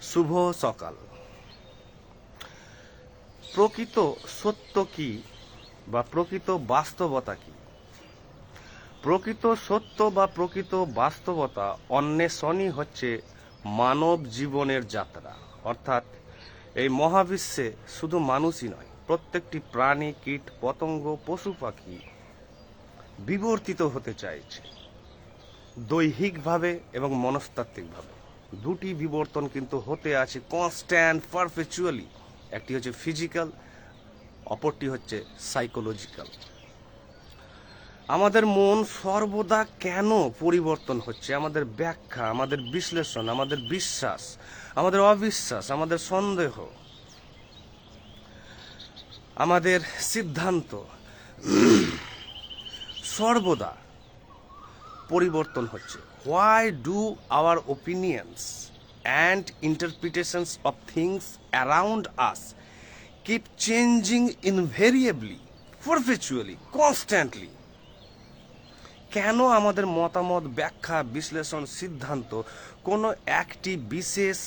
শুভ সকাল। প্রকৃত সত্য কি বা প্রকৃত বাস্তবতা কি? প্রকৃত সত্য বা প্রকৃত বাস্তবতা অন্বেষণই হচ্ছে মানব জীবনের যাত্রা। অর্থাৎ এই মহাবিশ্বে শুধু মানুষই নয়, প্রত্যেকটি প্রাণী, কীট, পতঙ্গ, পশু পাখি বিবর্তিত হতে চাইছে। দৈহিকভাবে এবং মনস্তাত্ত্বিকভাবে। দুটি বিবর্তন কিন্তু হতে আছে কনস্ট্যান্ট পারফেচুয়ালি একটি হচ্ছে ফিজিক্যাল অপরটি হচ্ছে সাইকোলজিক্যাল আমাদের মন সর্বদা কেন পরিবর্তন হচ্ছে? আমাদের ব্যাখ্যা, আমাদের বিশ্লেষণ, আমাদের বিশ্বাস, আমাদের অবিশ্বাস, আমাদের সন্দেহ, আমাদের সিদ্ধান্ত। সর্বদা পরিবর্তন হচ্ছে। Why do our opinions and interpretations of things around us keep changing invariably perpetually constantly কেন আমাদের মতামত, ব্যাখ্যা, বিশ্লেষণ, সিদ্ধান্ত কোনো একটি বিশেষ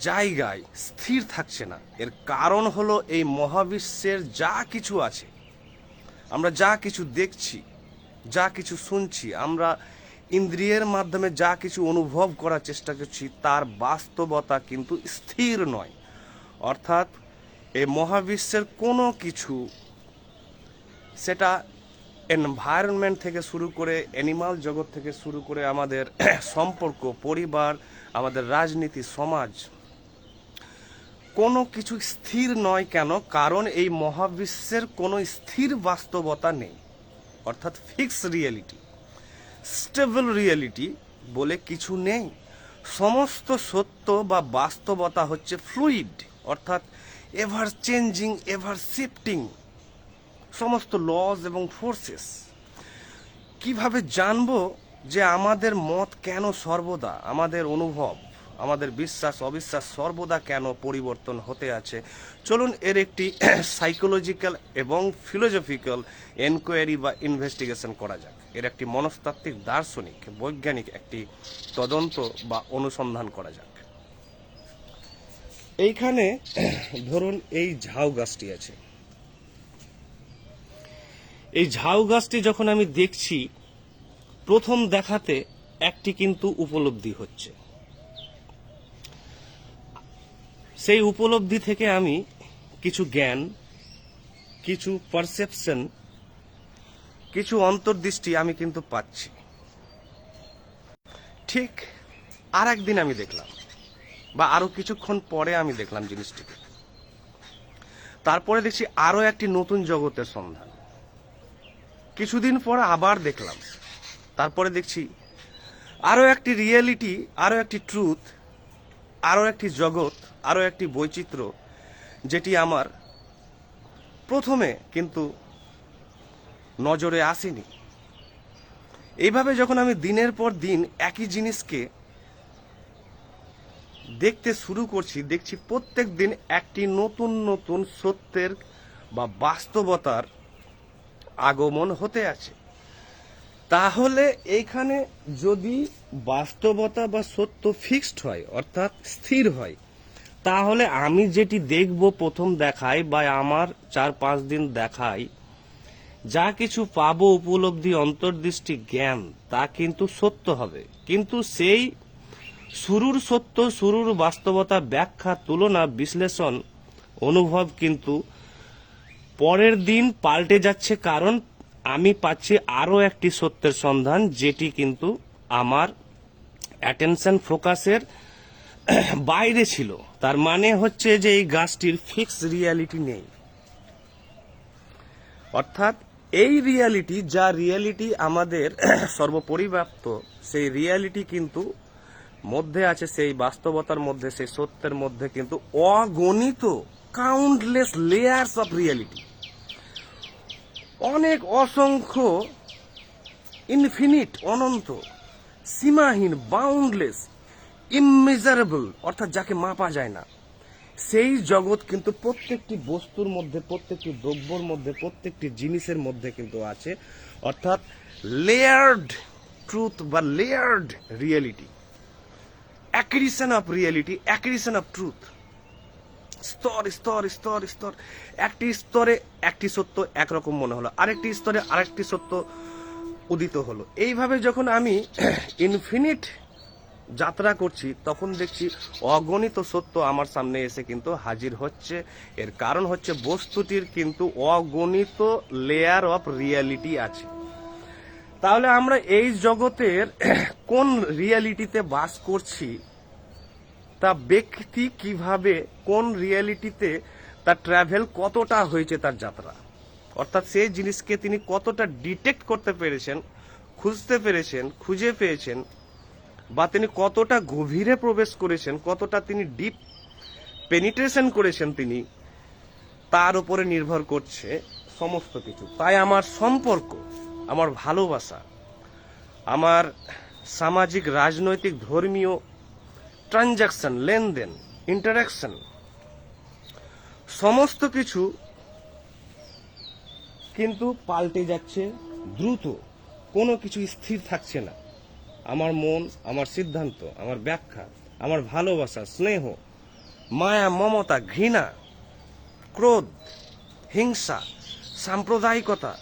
জায়গায় স্থির থাকছে না? এর কারণ হলো এই মহাবিশ্বের যা কিছু আছে। আমরা যা কিছু দেখছি যা কিছু শুনছি, আমরা ইন্দ্রিয়ের মাধ্যমে যা কিছু অনুভব করার চেষ্টা করছি, তার বাস্তবতা কিন্তু স্থির নয়। অর্থাৎ এই মহাবিশ্বের কোনো কিছু, সেটা এনভায়রনমেন্ট থেকে শুরু করে অ্যানিমাল জগৎ থেকে শুরু করে আমাদের সম্পর্ক, পরিবার, আমাদের রাজনীতি, সমাজ, কোনো কিছু স্থির নয় কেন? কারণ এই মহাবিশ্বের কোনো স্থির বাস্তবতা নেই। অর্থাৎ ফিক্স রিয়েলিটি স্টেবল রিয়েলিটি বলে কিছু নেই। সমস্ত সত্য বা বাস্তবতা হচ্ছে ফ্লুইড অর্থাৎ এভার চেঞ্জিং এভার শিফটিং সমস্ত লজ এবং ফোর্সেস কীভাবে জানব যে আমাদের মত কেন সর্বদা, আমাদের অনুভব? আমাদের বিশ্বাস, অবিশ্বাস সর্বদা কেন পরিবর্তন হতে আছে? চলুন এর একটি সাইকোলজিক্যাল এবং ফিলোজফিক্যাল এনকোয়ারি বা ইনভেস্টিগেশন করা যাক। এর একটি মনস্তাত্ত্বিক, দার্শনিক, বৈজ্ঞানিক একটি তদন্ত বা অনুসন্ধান করা যাক। এইখানে ধরুন এই ঝাউ গাছটি আছে। এই ঝাউ গাছটি যখন আমি দেখছি, প্রথম দেখাতে একটি কিন্তু উপলব্ধি হচ্ছে। সেই উপলব্ধি থেকে আমি কিছু জ্ঞান, কিছু পারসেপশন কিছু অন্তর্দৃষ্টি আমি কিন্তু পাচ্ছি। ঠিক আর একদিন আমি দেখলাম, বা আরও কিছুক্ষণ পরে আমি দেখলাম জিনিসটিকে। তারপরে দেখছি আরও একটি নতুন জগতের সন্ধান। কিছুদিন পর আবার দেখলাম, তারপরে দেখছি আরও একটি রিয়েলিটি আরও একটি ট্রুথ আরও একটি জগৎ আরও একটি বৈচিত্র্য, যেটি আমার প্রথমে কিন্তু নজরে আসেনি। এইভাবে যখন আমি দিনের পর দিন একই জিনিসকে দেখতে শুরু করছি, দেখছি প্রত্যেক দিন একটি নতুন নতুন সত্যের বা বাস্তবতার আগমন হতে আছে। তাহলে এইখানে যদি বাস্তবতা বা সত্য ফিক্সড হয়, অর্থাৎ স্থির হয় তাহলে আমি যেটি দেখব প্রথম দেখাই বা আমার চার পাঁচ দিন দেখাই যা কিছু পাবো উপলব্ধি অন্তর্দৃষ্টি জ্ঞান, তা কিন্তু সত্য হবে। কিন্তু সেই শুরুর সত্য, শুরুর বাস্তবতা ব্যাখ্যা, তুলনা, বিশ্লেষণ, অনুভব কিন্তু পরের দিন পাল্টে যাচ্ছে, কারণ আমি পাচ্ছি আরও একটি সত্যের সন্ধান, যেটি কিন্তু আমার অ্যাটেনশন ফোকাসের বাইরে ছিল। তার মানে হচ্ছে যে এই গাছটির ফিক্স রিয়ালিটি নেই। অর্থাৎ এই রিয়ালিটি যা রিয়ালিটি আমাদের সর্বপরিব্যাপ্ত, সেই রিয়ালিটি কিন্তু মধ্যে আছে, সেই বাস্তবতার মধ্যে, সেই সত্যের মধ্যে কিন্তু অগণিত কাউন্টলেস লেয়ার্স অফ রিয়ালিটি অনেক অসংখ্য ইনফিনিট অনন্ত, সীমাহীন বাউন্ডলেস ইমেজারেবল অর্থাৎ যাকে মাপা যায় না। সেই জগৎ কিন্তু প্রত্যেকটি বস্তুর মধ্যে, প্রত্যেকটি দ্রব্যর মধ্যে, প্রত্যেকটি জিনিসের মধ্যে কিন্তু আছে, অর্থাৎ লেয়ার্ড ট্রুথ বা layered reality accretion of reality accretion of truth স্তর স্তর স্তর স্তর। একটি স্তরে একটি সত্য একরকম মনে হলো। আরেকটি স্তরে আরেকটি সত্য উদিত হলো। এইভাবে যখন আমি ইনফিনিট যাত্রা করছি, তখন দেখছি অগণিত সত্য আমার সামনে এসে কিন্তু হাজির হচ্ছে। এর কারণ হচ্ছে বস্তুটির কিন্তু অগণিত লেয়ার অফ রিয়ালিটি আছে। তাহলে আমরা এই জগতের কোন রিয়ালিটিতে বাস করছি, তা ব্যক্তি কীভাবে, কোন রিয়ালিটিতে তার ট্রাভেল কতটা হয়েছে তার যাত্রা? অর্থাৎ সেই জিনিসকে তিনি কতটা ডিটেক্ট করতে পেরেছেন, খুঁজতে পেরেছেন, খুঁজে পেয়েছেন বা তিনি কতটা গভীরে প্রবেশ করেছেন, কতটা তিনি ডিপ পেনিট্রেশন করেছেন তিনি, তার উপরে নির্ভর করছে সমস্ত কিছু। তাই আমার সম্পর্ক, আমার ভালোবাসা, আমার সামাজিক, রাজনৈতিক, ধর্মীয় ট্রানজাকশন লেনদেন ইন্টারাকশন সমস্ত কিছু কিন্তু পাল্টে যাচ্ছে, দ্রুত কোনো কিছু স্থির থাকছে না। আমার মন, আমার সিদ্ধান্ত, আমার ব্যাখ্যা, আমার ভালোবাসা, স্নেহ, মায়া, মমতা, ঘৃণা, ক্রোধ, হিংসা, সাম্প্রদায়িকতা,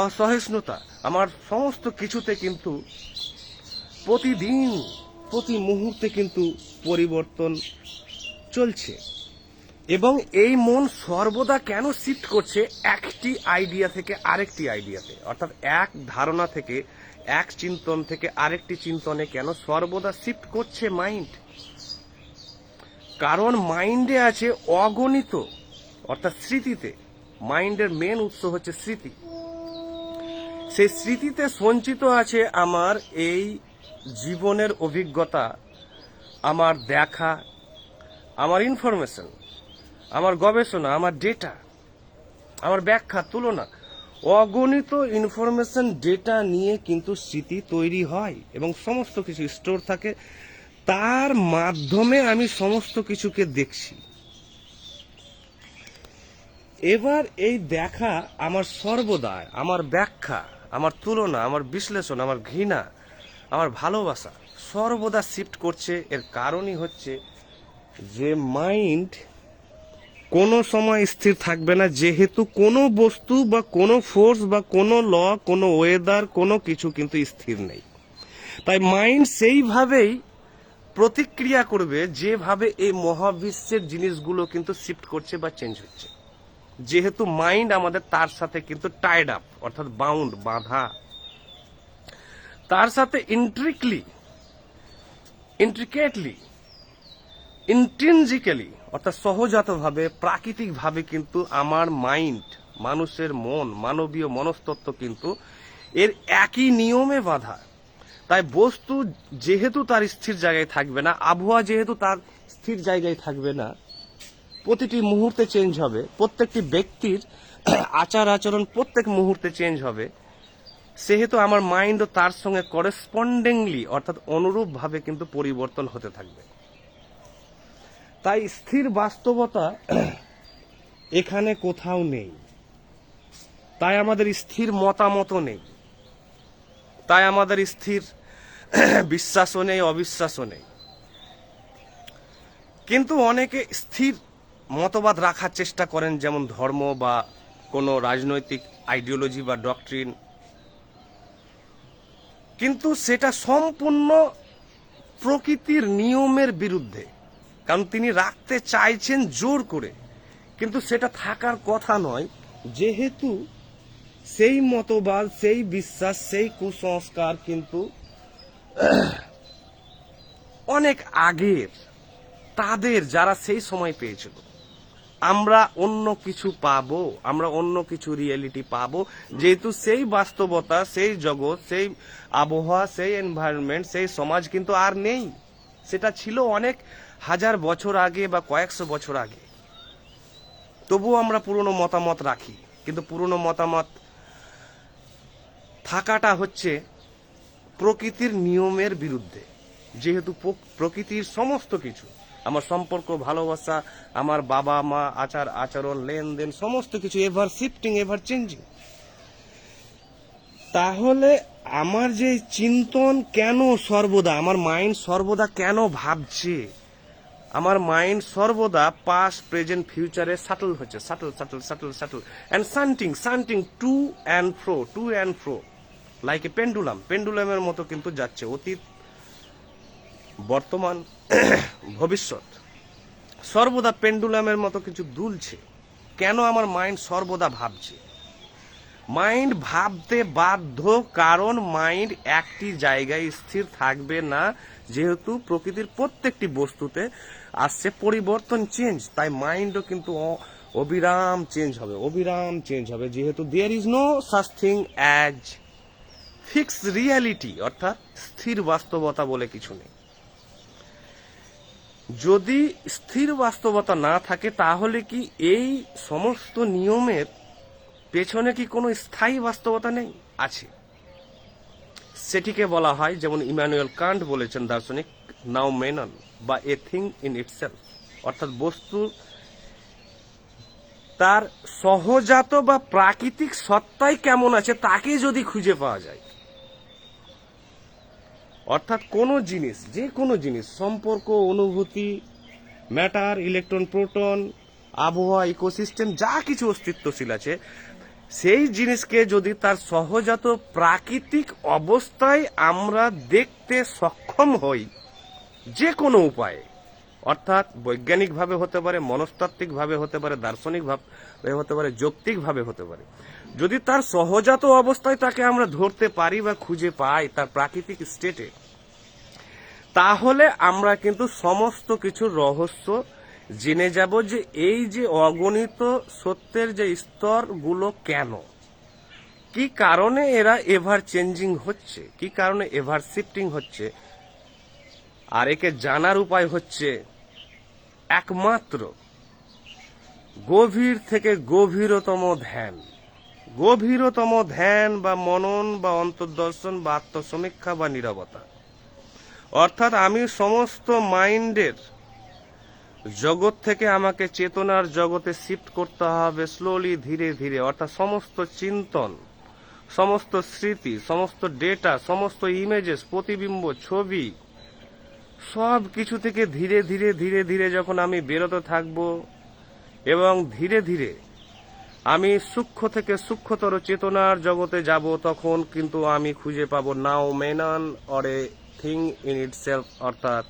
অসহিষ্ণুতা, আমার সমস্ত কিছুতে কিন্তু প্রতিদিন, প্রতি মুহূর্তে কিন্তু পরিবর্তন চলছে। এবং এই মন সর্বদা কেন শিফট করছে একটি আইডিয়া থেকে আরেকটি আইডিয়াতে অর্থাৎ এক ধারণা থেকে, এক চিন্তন থেকে আরেকটি চিন্তনে কেন সর্বদা শিফট করছে মাইন্ড কারণ মাইন্ডে আছে অগণিত, অর্থাৎ স্মৃতিতে। মাইন্ডের মেন উৎস হচ্ছে স্মৃতি। সেই স্মৃতিতে সঞ্চিত আছে আমার এই জীবনের অভিজ্ঞতা, আমার দেখা, আমার ইনফরমেশন আমার গবেষণা, আমার ডেটা আমার ব্যাখ্যা, তুলনা, অগণিত ইনফরমেশন ডেটা নিয়ে কিন্তু স্মৃতি তৈরি হয় এবং সমস্ত কিছু স্টোর থাকে। তার মাধ্যমে আমি সমস্ত কিছুকে দেখছি। এবার এই দেখা আমার সর্বদা আমার ব্যাখ্যা, আমার তুলনা, আমার বিশ্লেষণ, আমার ঘৃণা, আমার ভালোবাসা সর্বদা শিফট করছে। এর কারণই হচ্ছে যে মাইন্ড কোনো সময় স্থির থাকবে না, যেহেতু কোনো বস্তু বা কোনো ফোর্স বা কোনো ল কোনো ওয়েদার কোনো কিছু কিন্তু স্থির নেই। তাই মাইন্ড সেইভাবেই প্রতিক্রিয়া করবে যেভাবে এই মহাবিশ্বের জিনিসগুলো কিন্তু শিফট করছে বা চেঞ্জ হচ্ছে। যেহেতু মাইন্ড আমাদের তার সাথে কিন্তু টাইড আপ অর্থাৎ বাউন্ড বাঁধা। তার সাথে ইন্ট্রিকলি ইন্ট্রিকেটলি ইন্টেনজিক্যালি অর্থাৎ সহজাতভাবে, প্রাকৃতিকভাবে কিন্তু আমার মাইন্ড মানুষের মন, মানবীয় মনস্তত্ত্ব কিন্তু এর একই নিয়মে বাঁধা। তাই বস্তু যেহেতু তার স্থির জায়গায় থাকবে না, আবহাওয়া যেহেতু তার স্থির জায়গায় থাকবে না, প্রতিটি মুহূর্তে চেঞ্জ হবে, প্রত্যেকটি ব্যক্তির আচার আচরণ প্রত্যেক মুহূর্তে চেঞ্জ হবে, সেহেতু আমার মাইন্ডও তার সঙ্গে করেসপন্ডিংলি অর্থাৎ অনুরূপভাবে কিন্তু পরিবর্তন হতে থাকবে। তাই স্থির বাস্তবতা এখানে কোথাও নেই। তাই আমাদের স্থির মতামতও নেই। তাই আমাদের স্থির বিশ্বাসও নেই, অবিশ্বাসও নেই। কিন্তু অনেকে স্থির মতবাদ রাখার চেষ্টা করেন, যেমন ধর্ম বা কোনো রাজনৈতিক আইডিওলজি বা ডকট্রিন কিন্তু সেটা সম্পূর্ণ প্রকৃতির নিয়মের বিরুদ্ধে। কারণ তিনি রাখতে চাইছেন জোর করে। কিন্তু সেটা থাকার কথা নয়, যেহেতু সেই মতবাদ, সেই বিশ্বাস, সেই কুসংস্কার কিন্তু অনেক আগের, তাদের যারা সেই সময় পেয়েছিল। আমরা অন্য কিছু পাবো, আমরা অন্য কিছু রিয়েলিটি পাবো, যেহেতু সেই বাস্তবতা, সেই জগৎ, সেই আবহাওয়া, সেই এনভায়রনমেন্ট সেই সমাজ কিন্তু আর নেই। সেটা ছিল অনেক হাজার বছর আগে বা কয়েকশো বছর আগে। তবুও আমরা পুরনো মতামত রাখি, কিন্তু পুরনো মতামত থাকাটা হচ্ছে প্রকৃতির নিয়মের বিরুদ্ধে। যেহেতু প্রকৃতির সমস্ত কিছু, আমার সম্পর্ক, ভালোবাসা, আমার বাবা মা, আচার, আচরণ, লেনদেন, সমস্ত কিছু এভার শিফটিং এভার চেঞ্জিং তাহলে আমার যে চিন্তন কেন সর্বদা? আমার মাইন্ড সর্বদা কেন ভাবছে? আমার মাইন্ড সর্বদা পাস্ট প্রেজেন্ট ফিউচারে সাটল হচ্ছে। Shuttle shuttle shuttle shuttle and shunting shunting to and fro to and fro like a pendulum পেন্ডুলামের মতো কিন্তু যাচ্ছে। অতীত, বর্তমান, ভবিষ্যৎ। সর্বদা পেন্ডুলামের মতো কিছু দুলছে। কেন আমার মাইন্ড সর্বদা ভাবছে? মাইন্ড ভাবতে বাধ্য, কারণ মাইন্ড একটি জায়গায় স্থির থাকবে না, যেহেতু প্রকৃতির প্রত্যেকটি বস্তুতে আসছে পরিবর্তন চেঞ্জ তাই মাইন্ডও কিন্তু অবিরাম চেঞ্জ হবে, অবিরাম চেঞ্জ হবে, যেহেতু there is no such thing as fix reality অর্থাৎ স্থির বাস্তবতা বলে কিছু নেই। যদি স্থির বাস্তবতা না থাকে, তাহলে কি এই সমস্ত নিয়মের পেছনে কি কোনো স্থায়ী বাস্তবতা নেই? আছে। সেটিকে বলা হয়, যেমন ইমানুয়েল কান্ট বলেছেন দার্শনিক, নাও মেনন, বা এ থিং ইন ইটসেলফ। অর্থাৎ বস্তু তার সহজাত বা প্রাকৃতিক সত্তাই কেমন আছে, তাকে যদি খুঁজে পাওয়া যায়। অর্থাৎ কোনো জিনিস, যে কোনো জিনিস, সম্পর্ক, অনুভূতি, ম্যাটার, ইলেকট্রন, প্রোটন, আবহাওয়া, ইকোসিস্টেম, যা কিছু অস্তিত্বশীল আছে সেই জিনিসকে যদি তার সহজাত প্রাকৃতিক অবস্থায় আমরা দেখতে সক্ষম হই, যে কোনো উপায়ে, অর্থাৎ বৈজ্ঞানিকভাবে হতে পারে, মনস্তাত্ত্বিকভাবে হতে পারে, দার্শনিকভাবে হতে পারে, যৌক্তিকভাবে হতে পারে, যদি তার সহজাত অবস্থায় তাকে আমরা ধরতে পারি বা খুঁজে পাই তার প্রাকৃতিক স্টেটে তাহলে আমরা কিন্তু সমস্ত কিছুর রহস্য জেনে যাব যে এই যে অগণিত সত্যের যে স্তরগুলো কেন? কি কারণে এরা এভার চেঞ্জিং হচ্ছে? কি কারণে এভার শিফটিং হচ্ছে? আর একে জানার উপায় হচ্ছে একমাত্র গভীর থেকে গভীরতম ধ্যান। গভীরতম ধ্যান বা মনন বা অন্তর্দর্শন বা আত্মসমীক্ষা বা নিরবতা। অর্থাৎ আমি সমস্ত মাইন্ডের জগৎ থেকে আমাকে চেতনার জগতে শিফট করতে হবে স্লোলি ধীরে ধীরে। অর্থাৎ সমস্ত চিন্তন, সমস্ত স্মৃতি, সমস্ত ডেটা সমস্ত ইমেজেস প্রতিবিম্ব, ছবি, সব কিছু থেকে ধীরে ধীরে ধীরে ধীরে যখন আমি বেরোতে থাকব এবং ধীরে ধীরে আমি সূক্ষ্ম থেকে সূক্ষ্মতর চেতনার জগতে যাব, তখন কিন্তু আমি খুঁজে পাবো noumenon or a thing in itself অর্থাৎ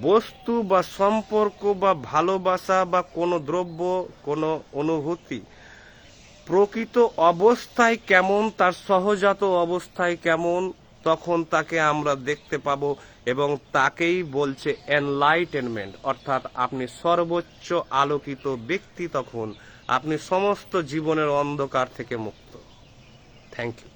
বস্তু বা সম্পর্ক বা ভালোবাসা বা কোনো দ্রব্য, কোনো অনুভূতি প্রকৃত অবস্থায় কেমন, তার সহজাত অবস্থায় কেমন, তখন তাকে আমরা দেখতে পাবো এবং তাকেই বলছে এনলাইটেনমেন্ট অর্থাৎ আপনি সর্বোচ্চ আলোকিত ব্যক্তি তখন। আপনি সমস্ত জীবনের অন্ধকার থেকে মুক্ত। Thank you